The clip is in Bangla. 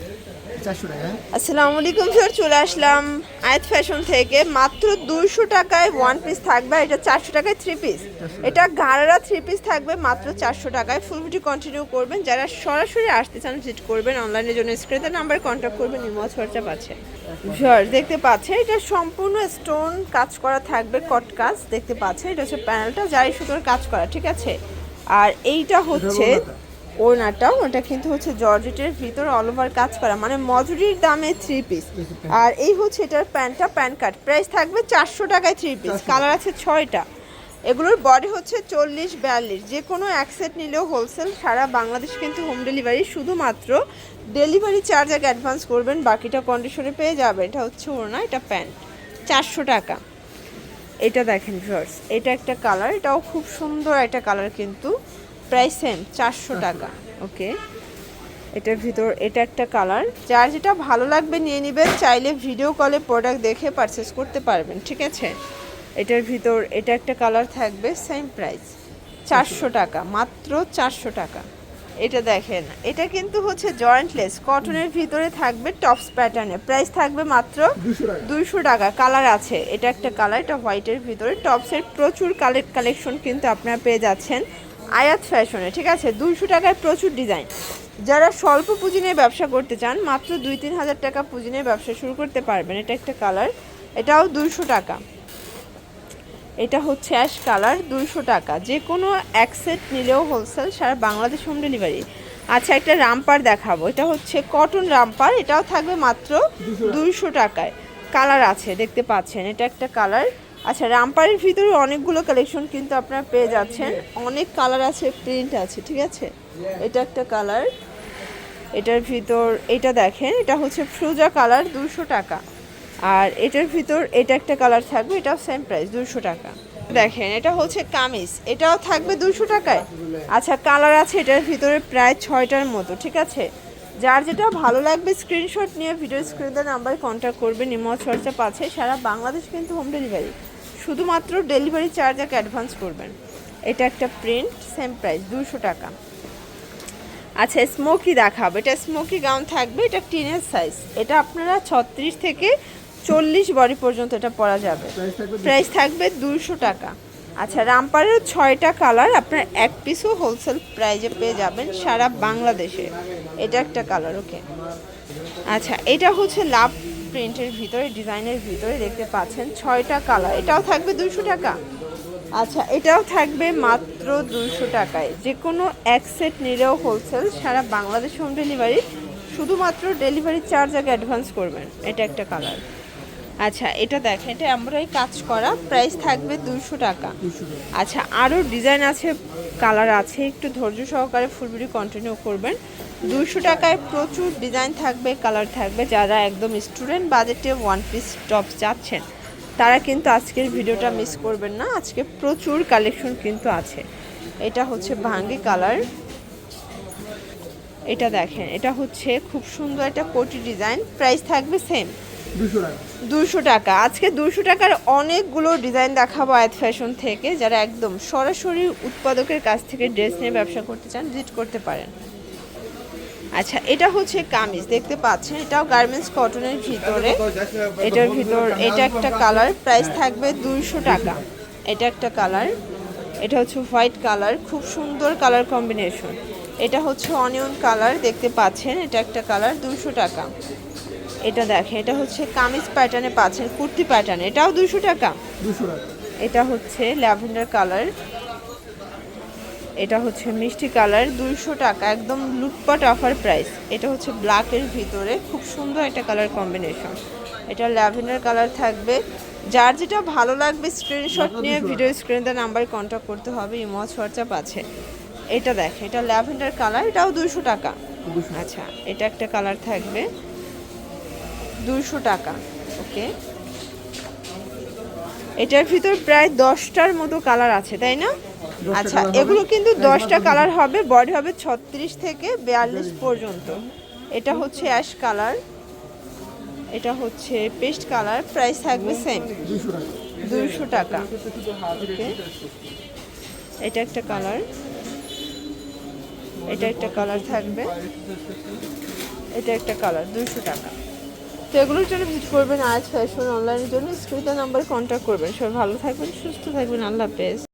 হ্যাঁ? আসসালামু আলাইকুম স্যার চলে আসলাম আয়াত ফ্যাশন থেকে। মাত্র দুইশো টাকায় ওয়ান পিস থাকবে এটা চারশো টাকায় থ্রি পিস এটা গাড়ারা থ্রি পিস থাকবে মাত্র চারশো টাকায়। ফুল ভিডিও কন্টিনিউ করবেন। যারা সরাসরি আসতে চান ভিজিট করবেন অনলাইনের জন্য। স্ক্রিনের নাম্বার কন্ট্যাক্ট করবেন ইমজ হোয়াটসঅ্যাপ আছে। ভিউয়ার দেখতে পাচ্ছেন এটা সম্পূর্ণ স্টোন কাজ করা থাকবে কট কাজ। দেখতে পাচ্ছেন এটা হচ্ছে প্যানেলটা জারি সুতোর কাজ করা ঠিক আছে? আর এইটা হচ্ছে ওড়নাটাও ওটা কিন্তু হচ্ছে জর্জেটের ভিতর অল ওভার কাজ করা। মানে মজুরির দামে থ্রি পিস আর এই হচ্ছে এটার প্যান্টটা প্যান্ট কাট। প্রাইস থাকবে চারশো টাকায় থ্রি পিস কালার আছে ছয়টা। এগুলোর বডি হচ্ছে চল্লিশ বিয়াল্লিশ। যে কোনো এক সেট নিলেও হোলসেল সারা বাংলাদেশ কিন্তু হোম ডেলিভারি শুধুমাত্র ডেলিভারি চার্জ আগে অ্যাডভান্স করবেন বাকিটা কন্ডিশনে পেয়ে যাবে এটা হচ্ছে ওড়না এটা প্যান্ট। চারশো টাকা। এটা দেখেন ভিউয়ার্স এটা একটা কালার এটাও খুব সুন্দর একটা কালার কিন্তু প্রাইস সেম চারশো টাকা। ওকে এটার ভিতর এটা একটা কালার। যার যেটা ভালো লাগবে নিয়ে নেবেন চাইলে ভিডিও কলে প্রোডাক্ট দেখে পারচেস করতে পারবেন ঠিক আছে? এটার ভিতর এটা একটা কালার থাকবে সেম প্রাইস চারশো টাকা মাত্র চারশো টাকা। এটা দেখেন এটা কিন্তু হচ্ছে জয়েন্টলেস কটনের ভিতরে থাকবে টপস প্যাটার্নে প্রাইস থাকবে মাত্র দুইশো টাকা। কালার আছে। এটা একটা কালার এটা হোয়াইটের ভিতরে। টপসের প্রচুর কালেক কালেকশন কিন্তু আপনারা পেয়ে যাচ্ছেন। আয়াত ফ্যাশনে, ঠিক আছে? দুইশো টাকায় প্রচুর ডিজাইন। যারা স্বল্প পুঁজি নিয়ে ব্যবসা করতে চান, মাত্র দুই তিন হাজার টাকা পুঁজি নিয়ে ব্যবসা শুরু করতে পারবেন। এটা একটা কালার, এটাও দুইশো টাকা। এটা হচ্ছে অ্যাশ কালার, দুইশো টাকা। যে কোনো এক সেট নিলেও হোলসেল, সারা বাংলাদেশ হোম ডেলিভারি। আচ্ছা একটা রামপার দেখাবো। এটা হচ্ছে কটন রামপার, এটাও থাকবে মাত্র দুইশো টাকায়। কালার আছে, দেখতে পাচ্ছেন। এটা একটা কালার আচ্ছা রামপারের ভিতরে অনেকগুলো কালেকশন কিন্তু আপনারা পেয়ে যাচ্ছেন। অনেক কালার আছে প্রিন্ট আছে, ঠিক আছে? এটা একটা কালার এটার ভিতর, এটা দেখেন, এটা হচ্ছে ফ্রোজা কালার দুশো টাকা। আর এটার ভিতর এটা একটা কালার থাকবে, এটাও সেম প্রাইস দুশো টাকা। দেখেন, এটা হচ্ছে কামিজ, এটাও থাকবে দুশো টাকায়। আচ্ছা কালার আছে এটার ভিতরে প্রায় ছয়টার মতো, ঠিক আছে? যার যেটা ভালো লাগবে স্ক্রিনশট নিয়ে ভিডিও স্ক্রিনের নাম্বারে কন্ট্যাক্ট করবেন ইমো চর্চা পাচ্ছে সারা বাংলাদেশ কিন্তু হোম ডেলিভারি শুধুমাত্র ডেলিভারি চার্জ আগে অ্যাডভান্স করবেন। এটা একটা প্রিন্ট সেম প্রাইস দুশো টাকা। আচ্ছা স্মোকি দেখাবো। এটা স্মোকি গাউন থাকবে এটা টিনের সাইজ এটা আপনারা ছত্রিশ থেকে চল্লিশ বডি পর্যন্ত এটা পরা যাবে। প্রাইস থাকবে প্রাইস থাকবে দুশো টাকা। আচ্ছা রামপারের ছয়টা কালার আপনার এক পিসও হোলসেল প্রাইজে পেয়ে যাবেন সারা বাংলাদেশে। এটা একটা কালার ওকে আচ্ছা এটা হচ্ছে লাভ প্রিন্টের ভিতরে ডিজাইনের ভিতরে দেখতে পাচ্ছেন ছয়টা কালার। এটাও থাকবে দুশো টাকা। আচ্ছা এটাও থাকবে মাত্র দুশো টাকায়। যে কোনো এক সেট নিলেও হোলসেল সারা বাংলাদেশ হোম ডেলিভারি শুধুমাত্র ডেলিভারি চার্জ আগে অ্যাডভান্স করবেন। এটা একটা কালার। আচ্ছা এটা দেখেন এটা আমরাই কাজ করা প্রাইস থাকবে দুশো টাকা। আচ্ছা আরও ডিজাইন আছে কালার আছে একটু ধৈর্য সহকারে ফুল ভিডিও কন্টিনিউ করবেন। দুশো টাকায় প্রচুর ডিজাইন থাকবে কালার থাকবে। যারা একদম স্টুডেন্ট বাজেটে ওয়ান পিস টপ চাচ্ছেন তারা কিন্তু আজকের ভিডিওটা মিস করবেন না। আজকে প্রচুর কালেকশন কিন্তু আছে। এটা হচ্ছে ভাঙ্গি কালার। এটা দেখেন এটা হচ্ছে খুব সুন্দর একটা কোটি ডিজাইন। প্রাইস থাকবে সেম দুশো টাকা। আজকে দুশো টাকার অনেকগুলো ডিজাইন দেখাবো আয়াত ফ্যাশন থেকে। যারা একদম সরাসরি উৎপাদকের কাছ থেকে ড্রেস নিয়ে ব্যবসা করতে চান ভিজিট করতে পারেন। আচ্ছা এটা হচ্ছে কামিজ দেখতে পাচ্ছেন? এটাও গার্মেন্টস কটনের ভিতরে। এটার ভিতর এটা একটা কালার প্রাইস থাকবে দুইশো টাকা। এটা একটা কালার এটা হচ্ছে হোয়াইট কালার খুব সুন্দর কালার কম্বিনেশন এটা হচ্ছে অনিয়ন কালার দেখতে পাচ্ছেন? এটা একটা কালার দুশো টাকা। এটা দেখেন এটা হচ্ছে কামিজ প্যাটার্নে পাচ্ছেন কুর্তি প্যাটার্ন এটাও দুশো টাকা। দুশো টাকা। এটা হচ্ছে ল্যাভেন্ডার কালার এটা হচ্ছে মিষ্টি কালার দুইশো টাকা একদম লুটপাট অফার প্রাইস এটা হচ্ছে ব্ল্যাকের ভিতরে খুব সুন্দর একটা কালার কম্বিনেশন এটা ল্যাভেন্ডার কালার থাকবে। যার যেটা ভালো লাগবে স্ক্রিনশট নিয়ে ভিডিও স্ক্রিনে নাম্বার কন্ট্যাক্ট করতে হবে ইমজ হোয়াটসঅ্যাপ আছে। এটা দেখ এটা ল্যাভেন্ডার কালার এটাও দুশো টাকা। আচ্ছা এটা একটা কালার থাকবে। দুশো টাকা ওকে এটার ভিতর প্রায় দশটার মতো কালার আছে তাই না? আচ্ছা এগুলো কিন্তু দশটা কালার হবে বডি হবে ছত্রিশ থেকে বিয়াল্লিশ পর্যন্ত। এটা হচ্ছে অ্যাশ কালার এটা হচ্ছে পেস্ট কালার প্রাইস থাকবে সেম দুশো টাকা। ওকে। এটা একটা কালার। এটা একটা কালার থাকবে। এটা একটা কালার দুইশো টাকা। তো এগুলোর জন্য ভিজিট করবেন আজ ফ্যাশন অনলাইনের জন্য। স্ক্রিনের নাম্বারে কন্ট্যাক্ট করবেন। সবাই ভালো থাকবেন সুস্থ থাকবেন। আল্লাহ হাফেজ।